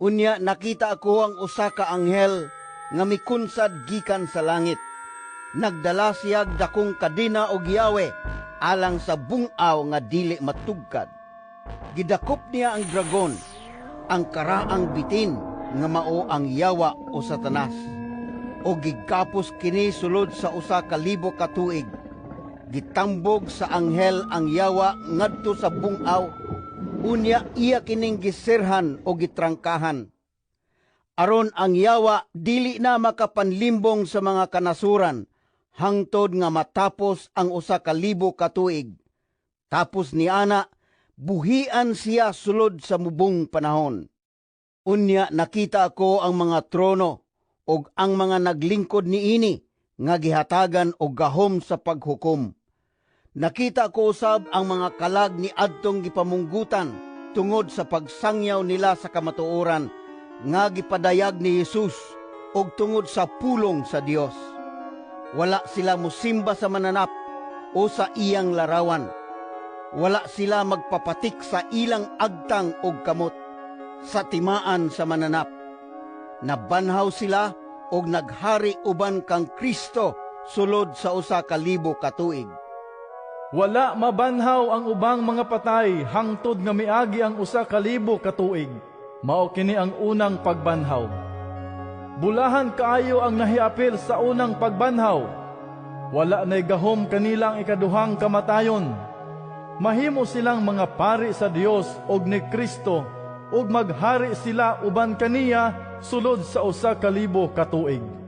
Unya nakita ako ang usa ka anghel nga mikunsad gikan sa langit. Nagdala siya dakong kadina og yawe alang sa bungaw nga dili matugkad. Gidakop niya ang dragon, ang karaang bitin nga mao ang yawa o satanas. O gigapos kini sulod sa usa ka libo ka tuig. Gitambog sa anghel ang yawa ngadto sa bungaw unya iya kining gisirhan o gitrangkahan. Aron ang yawa dili na makapanlimbong sa mga kanasuran hangtod nga matapos ang usa ka libo ka tuig. Tapos ni ana buhian siya sulod sa mubong panahon. Unya nakita ko ang mga trono ug ang mga naglingkod niini nga gihatagan og gahom sa paghukom. Nakita ko usab ang mga kalag ni adtong gipamunggutan tungod sa pagsangyaw nila sa kamatuoran nga gipadayag ni Jesus og tungod sa pulong sa Dios. Wala sila musimba sa mananap o sa iyang larawan. Wala sila magpapatik sa ilang agtang og kamot sa timaan sa mananap. Nabanhaw sila og naghari uban kang Kristo sulod sa usa ka libo ka tuig. Wala mabanhaw ang ubang mga patay hangtod nga miagi ang usa ka libo ka tuig. Mao kini ang unang pagbanhaw. Bulahan kaayo ang nahiapil sa unang pagbanhaw. Wala nay gahom kanilang ikaduhang kamatayon. Mahimo silang mga pari sa Dios og ni Kristo ug maghari sila uban kaniya sulod sa usa ka libo ka tuig.